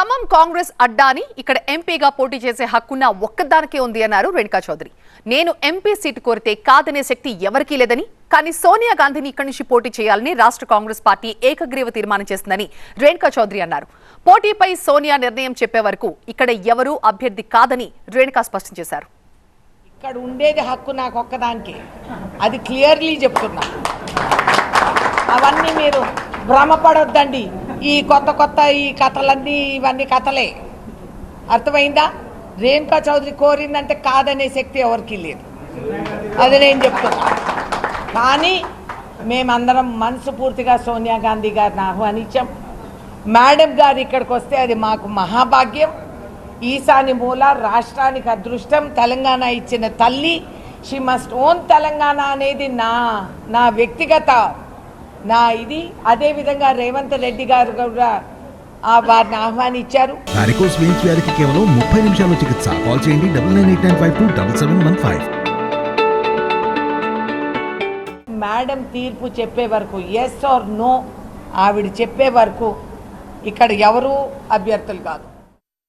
ఖమ్మం కాంగ్రెస్ అడ్డాని ఇక్కడ ఎంపీగా పోటీ చేసే హక్కున్న ఒక్కదానికే ఉంది అన్నారు రేణుకా చౌదరి. నేను ఎంపీ సీటు కోరితే కాదనే శక్తి ఎవరికీ లేదని కానీ సోనియా గాంధీని ఇక్కడి నుంచి పోటీ చేయాలని రాష్ట్ర కాంగ్రెస్ పార్టీ ఏకగ్రీవ తీర్మానం చేసిందని రేణుకా చౌదరి అన్నారు. పోటీపై సోనియా నిర్ణయం చెప్పే వరకు ఇక్కడ ఎవరూ అభ్యర్థి కాదని రేణుకా స్పష్టం చేశారు. ఇక్కడ ఉండేది హక్కు నాకు ఒక్కదానికి. అది క్లియర్లీ చెప్తున్నా. అవన్నీ మీరు భ్రమపడొద్దండి. ఈ కొత్త కొత్త ఈ కథలన్నీ ఇవన్నీ కథలే. అర్థమైందా? రేణుకా చౌదరి కోరిందంటే కాదనే శక్తి ఎవరికి లేదు. అది నేను చెప్తున్నా. కానీ మేమందరం మనసు పూర్తిగా సోనియా గాంధీ గారిని ఆహ్వానించాం. మేడం గారు ఇక్కడికి వస్తే అది మాకు మహాభాగ్యం. ఈశాని మూల రాష్ట్రానికి అదృష్టం తెలంగాణ ఇచ్చిన తల్లి. షీ మస్ట్ ఓన్ తెలంగాణ అనేది నా నా వ్యక్తిగత నా ఇది. అదేవిధంగా రేవంత్ రెడ్డి గారు కూడా ఆ వారిని ఆహ్వానించారు. వారికోస్ వెయిన్స్ వ్యాధికి కేవలం ముప్పై నిమిషాల్లో చికిత్స. కాల్ చేయండి double nine eight nine five two double seven one five. Madam తీర్పు చెప్పే వరకు ఎస్ ఆర్ నో ఆవిడ చెప్పే వరకు ఇక్కడ ఎవరు అభ్యర్థులు కాదు.